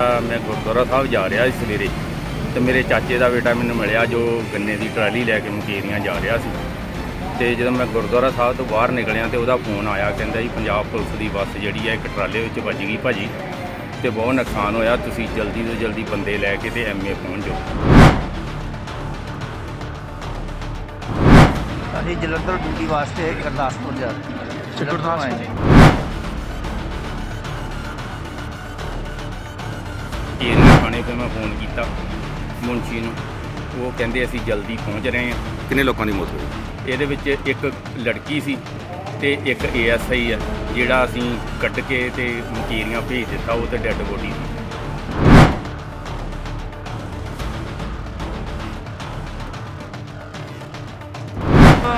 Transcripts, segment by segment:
ਮੈਂ ਗੁਰਦੁਆਰਾ ਸਾਹਿਬ ਜਾ ਰਿਹਾ ਸੀ ਸਵੇਰੇ ਤੇ ਮੇਰੇ ਚਾਚੇ ਦਾ ਬੇਟਾ ਮੈਨੂੰ ਮਿਲਿਆ ਜੋ ਗੰਨੇ ਦੀ ਟਰਾਲੀ ਲੈ ਕੇ ਮੁਕੇਰੀਆਂ ਜਾ ਰਿਹਾ ਸੀ। ਤੇ ਜਦੋਂ ਮੈਂ ਗੁਰਦੁਆਰਾ ਸਾਹਿਬ ਤੋਂ ਬਾਹਰ ਨਿਕਲਿਆ ਤੇ ਉਹਦਾ ਫੋਨ ਆਇਆ ਕਹਿੰਦਾ ਜੀ ਪੰਜਾਬ ਪੁਲਿਸ ਦੀ ਬੱਸ ਜਿਹੜੀ ਹੈ ਇੱਕ ਟਰਾਲੇ ਵਿੱਚ ਵੱਜ ਗਈ ਭਾਜੀ ਤੇ ਬਹੁਤ ਨੁਕਸਾਨ ਹੋਇਆ ਤੁਸੀਂ ਜਲਦੀ ਤੋਂ ਜਲਦੀ ਬੰਦੇ ਲੈ ਕੇ ਤੇ ਐਮਏ ਪਹੁੰਚ ਜਾਓ। ਅਸੀਂ ਜਲੰਧਰ ਡਿਊਟੀ ਵਾਸਤੇ ਗੁਰਦਾਸਪੁਰ ਜਾ ਰਹੇ ਗੁਰਦਾਸਪੁਰ। ਆਏ ਨੇ ਏਰੀਆ ਥਾਣੇ ਤੇ ਮੈਂ ਫੋਨ ਕੀਤਾ ਮੁੰਸ਼ੀ ਨੂੰ। ਉਹ ਕਹਿੰਦੇ ਅਸੀਂ ਜਲਦੀ ਪਹੁੰਚ ਰਹੇ ਹਾਂ। ਕਿੰਨੇ ਲੋਕਾਂ ਦੀ ਮੌਤ ਹੋਈ? ਇਹਦੇ ਵਿੱਚ ਇੱਕ ਲੜਕੀ ਸੀ ਤੇ ਇੱਕ ਏਐਸਆਈ ਹੈ ਜਿਹੜਾ ਅਸੀਂ ਕੱਢ ਕੇ ਤੇ ਮਕੀਰੀਆਂ ਭੇਜ ਦਿੱਤਾ ਉਹ ਤੇ ਡੈੱਡ ਬੋਡੀ ਸੀ।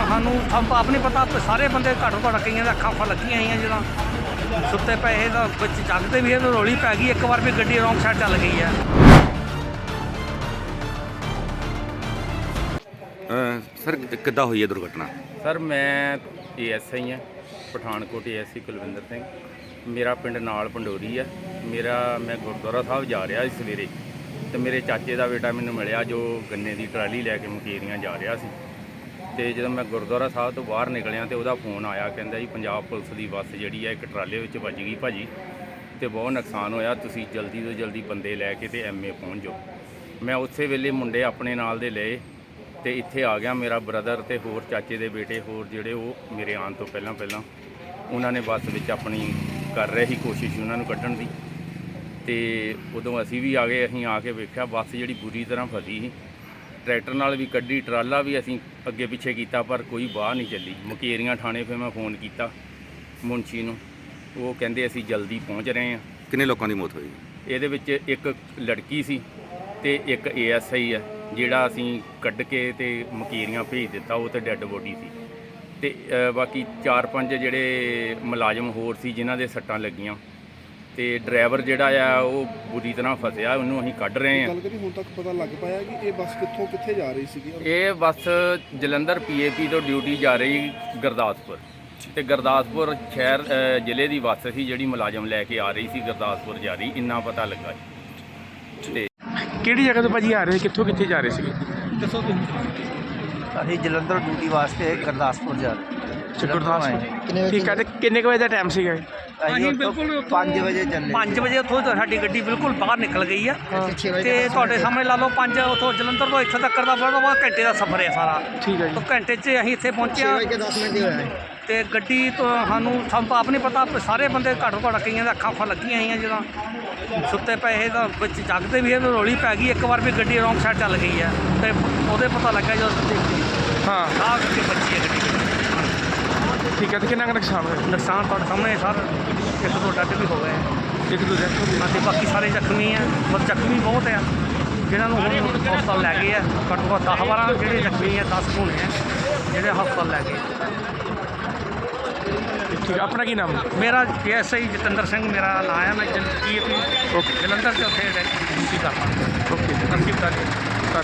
ਸਾਨੂੰ ਸਾਨੂੰ ਆਪ ਨਹੀਂ ਪਤਾ ਸਾਰੇ ਬੰਦੇ ਘੱਟੋ ਘੱਟ ਕਈਆਂ ਦੇ ਅੱਖਾਂ ਫਾ ਲੱਗੀਆਂ ਆਈਆਂ ਜਦੋਂ ਸੁੱਤੇ ਪਏ ਤਾਂ ਵਿੱਚ ਜਾਗਦੇ ਵੀ ਇਹ ਰੋਲੀ ਪੈ ਗਈ ਇੱਕ ਵਾਰ ਵੀ ਗੱਡੀ ਰੌਂਗ ਸਾਈਡ ਚੱਲ ਗਈ ਹੈ ਸਰ ਕਿੱਦਾਂ ਹੋਈ ਹੈ ਦੁਰਘਟਨਾ? ਸਰ ਮੈਂ ਏਐਸਆਈ ਹਾਂ ਪਠਾਨਕੋਟ ਏਐਸਸੀ ਕੁਲਵਿੰਦਰ ਸਿੰਘ। ਮੇਰਾ ਪਿੰਡ ਨਾਲ ਪੰਡੋਰੀ ਹੈ ਮੇਰਾ ਮੈਂ ਗੁਰਦੁਆਰਾ ਸਾਹਿਬ ਜਾ ਰਿਹਾ ਸੀ ਸਵੇਰੇ। ਤੇ ਮੇਰੇ ਚਾਚੇ ਦਾ ਬੇਟਾ ਮੈਨੂੰ ਮਿਲਿਆ ਜੋ ਗੰਨੇ ਦੀ ਟਰਾਲੀ ਲੈ ਕੇ ਮੁਕੇਰੀਆਂ ਜਾ ਰਿਹਾ ਸੀ। ਤੇ ਜਦੋਂ ਮੈਂ ਗੁਰਦੁਆਰਾ ਸਾਹਿਬ ਤੋਂ ਬਾਹਰ ਨਿਕਲਿਆ ਤੇ ਉਹਦਾ ਫੋਨ ਆਇਆ, ਕਹਿੰਦਾ ਜੀ ਪੰਜਾਬ ਪੁਲਿਸ ਦੀ ਬੱਸ ਜਿਹੜੀ ਹੈ ਇੱਕ ਟਰਾਲੇ ਵਿੱਚ ਵੱਜ ਗਈ ਭਾਜੀ ਤੇ ਬਹੁਤ ਨੁਕਸਾਨ ਹੋਇਆ, ਤੁਸੀਂ ਜਲਦੀ ਤੋਂ ਜਲਦੀ ਬੰਦੇ ਲੈ ਕੇ ਤੇ ਐਮਏ ਪਹੁੰਚ ਜਾਓ। ਮੈਂ ਉਸੇ ਵੇਲੇ ਮੁੰਡੇ ਆਪਣੇ ਨਾਲ ਦੇ ਲਏ ਤੇ ਇੱਥੇ ਆ ਗਿਆ ਮੇਰਾ ਬ੍ਰਦਰ ਤੇ ਹੋਰ ਚਾਚੇ ਦੇ ਬੇਟੇ, ਹੋਰ ਜਿਹੜੇ ਉਹ ਮੇਰੇ ਆਉਣ ਤੋਂ ਪਹਿਲਾਂ ਪਹਿਲਾਂ ਉਹਨਾਂ ਨੇ ਬੱਸ ਵਿੱਚ ਆਪਣੀ ਕਰ ਰਹੇ ਸੀ ਕੋਸ਼ਿਸ਼ ਉਹਨਾਂ ਨੂੰ ਕੱਢਣ ਦੀ। ਤੇ ਉਦੋਂ ਅਸੀਂ ਵੀ ਆ ਗਏ, ਅਸੀਂ ਆ ਕੇ ਵੇਖਿਆ, ਬੱਸ ਜਿਹੜੀ ਬੁਰੀ ਤਰ੍ਹਾਂ ਫਸੀ ਸੀ। ਟਰੈਕਟਰ ਨਾਲ ਵੀ ਕੱਢੀ ਟਰਾਲਾ ਵੀ ਅਸੀਂ ਅੱਗੇ ਪਿੱਛੇ ਕੀਤਾ ਪਰ ਕੋਈ ਬਾਹਰ ਨਹੀਂ ਚੱਲੀ। ਮੁਕੇਰੀਆਂ ਥਾਣੇ 'ਤੇ ਮੈਂ ਫੋਨ ਕੀਤਾ ਮੁੰਸ਼ੀ ਨੂੰ। ਉਹ ਕਹਿੰਦੇ ਅਸੀਂ ਜਲਦੀ ਪਹੁੰਚ ਰਹੇ ਹਾਂ। ਕਿੰਨੇ ਲੋਕਾਂ ਦੀ ਮੌਤ ਹੋਈ? ਇਹਦੇ ਵਿੱਚ ਇੱਕ ਲੜਕੀ ਸੀ ਤੇ ਇੱਕ ਏਐਸਆਈ ਹੈ ਜਿਹੜਾ ਅਸੀਂ ਕੱਢ ਕੇ ਤੇ ਮਕੀਰੀਆਂ ਭੇਜ ਦਿੱਤਾ ਉਹ ਤੇ ਡੈੱਡ ਬੋਡੀ ਸੀ। ਤੇ ਬਾਕੀ 4-5 ਜਿਹੜੇ ਮੁਲਾਜ਼ਮ ਹੋਰ ਸੀ ਜਿਨ੍ਹਾਂ ਦੇ ਸੱਟਾਂ ਲੱਗੀਆਂ ਤੇ ਡਰਾਈਵਰ ਜਿਹੜਾ ਆ ਉਹ ਬੁਰੀ ਤਰ੍ਹਾਂ ਫਸਿਆ ਉਹਨੂੰ ਅਸੀਂ ਕੱਢ ਰਹੇ ਹਾਂ। ਗੱਲ ਕਰੀ ਹੁਣ ਤੱਕ ਪਤਾ ਲੱਗ ਪਾਇਆ ਕਿ ਇਹ ਬੱਸ ਕਿੱਥੋਂ ਕਿੱਥੇ ਜਾ ਰਹੀ ਸੀਗੀ? ਔਰ ਇਹ ਬੱਸ ਜਲੰਧਰ ਪੀਏਪੀ ਤੋਂ ਡਿਊਟੀ ਜਾ ਰਹੀ ਗੁਰਦਾਸਪੁਰ। ਤੇ ਗੁਰਦਾਸਪੁਰ ਸ਼ਹਿਰ ਅ, ਜ਼ਿਲ੍ਹੇ ਦੀ ਬੱਸ ਸੀ ਜਿਹੜੀ ਮੁਲਾਜ਼ਮ ਲੈ ਕੇ ਆ ਰਹੀ ਸੀ ਗੁਰਦਾਸਪੁਰ ਜਾ ਰਹੀ ਇੰਨਾ ਪਤਾ ਲੱਗਾ। ਜੀ। ਤੇ ਕਿਹੜੀ ਜਗ੍ਹਾ ਤੋਂ ਭਾਜੀ ਆ ਰਹੇ ਸੀ ਕਿੱਥੋਂ ਕਿੱਥੇ ਜਾ ਰਹੇ ਸੀਗੇ? ਅਸੀਂ ਜਲੰਧਰ ਡਿਊਟੀ ਵਾਸਤੇ ਗੁਰਦਾਸਪੁਰ ਜਾ ਰਹੇ। ਗੁਰਦਾਸਪੁਰ। ਠੀਕ ਹੈ ਤੇ ਕਿੰਨੇ ਕੁ ਵਜੇ ਦਾ ਟਾਈਮ ਸੀਗਾ ਇਹ? ਅਸੀਂ ਬਿਲਕੁਲ 5 ਵਜੇ ਚੱਲੇ। 5 ਵਜੇ ਉੱਥੋਂ ਤਾਂ ਸਾਡੀ ਗੱਡੀ ਬਿਲਕੁਲ ਬਾਹਰ ਨਿਕਲ ਗਈ ਆ। ਤੇ ਤੁਹਾਡੇ ਸਾਹਮਣੇ ਲਾ ਲਓ 5 ਉੱਥੋਂ ਜਲੰਧਰ ਤੋਂ ਇੱਥੇ ਤੱਕ ਦਾ ਬੜਾ ਬਹੁਤ ਘੰਟੇ ਦਾ ਸਫ਼ਰ ਹੈ ਸਾਰਾ। ਠੀਕ ਹੈ ਜੀ। ਤੋਂ ਘੰਟੇ 'ਚ ਅਸੀਂ ਇੱਥੇ ਪਹੁੰਚੇ ਹਾਂ 10 ਮਿੰਟ ਹੀ ਹੋਇਆ। ਤੇ ਗੱਡੀ ਤੋਂ ਸਾਨੂੰ ਸਾਨੂੰ ਆਪ ਨਹੀਂ ਪਤਾ ਸਾਰੇ ਬੰਦੇ ਘੱਟੋ ਘੱਟ ਕਈਆਂ ਦੇ ਅੱਖਾਂ ਫਾ ਲੱਗੀਆਂ ਆਈਆਂ ਜਦੋਂ ਸੁੱਤੇ ਪਏ ਤਾਂ ਵਿੱਚ ਜਾਗਦੇ ਵੀ ਇਹ ਰੋਲੀ ਪੈ ਗਈ। ਇੱਕ ਵਾਰ ਵੀ ਗੱਡੀ ਰੌਂਗ ਸਾਈਡ ਚੱਲ ਗਈ ਹੈ ਤੇ ਉਹਦੇ ਪਤਾ ਲੱਗਾ ਜਦੋਂ ਦੇਖੀ। ਹਾਂ। ਆਹ ਗੱਡੀ ਠੀਕ ਹੈ ਤੇ ਕਿੰਨਾ ਕੁ ਨੁਕਸਾਨ ਹੋਇਆ? ਨੁਕਸਾਨ ਤੁਹਾਡੇ ਸਾਹਮਣੇ ਸਰ ਇੱਕ ਦੋ ਡੱਟ ਵੀ ਹੋ ਗਏ ਆ। ਇੱਕ ਦੋ ਦਿਨ ਅਤੇ ਬਾਕੀ ਸਾਰੇ ਜ਼ਖਮੀ ਆ ਪਰ ਜ਼ਖਮੀ ਬਹੁਤ ਆ। ਜਿਨ੍ਹਾਂ ਨੂੰ ਹੁਣ ਹਸਪਤਾਲ ਲੈ ਗਏ ਆ ਘੱਟੋ ਘੱਟ 10 12 ਜਿਹੜੇ ਜ਼ਖਮੀ ਆ 10 ਹੋਣੇ ਆ ਜਿਹੜੇ ਹਸਪਤਾਲ ਲੈ ਗਏ। ਠੀਕ ਹੈ ਆਪਣਾ ਕੀ ਨਾਮ? ਹੈ ਮੇਰਾ ਐਸਆਈ ਜਤਿੰਦਰ ਸਿੰਘ ਮੇਰਾ ਨਾਮ ਹੈ ਮੈਂ ਜਲੰਧਰ ਚ ਉੱਥੇ ਡਿਊਟੀ ਕਰਦਾ। ਓਕੇ ਓਕੇ ਨਸੀਬ ਕਰ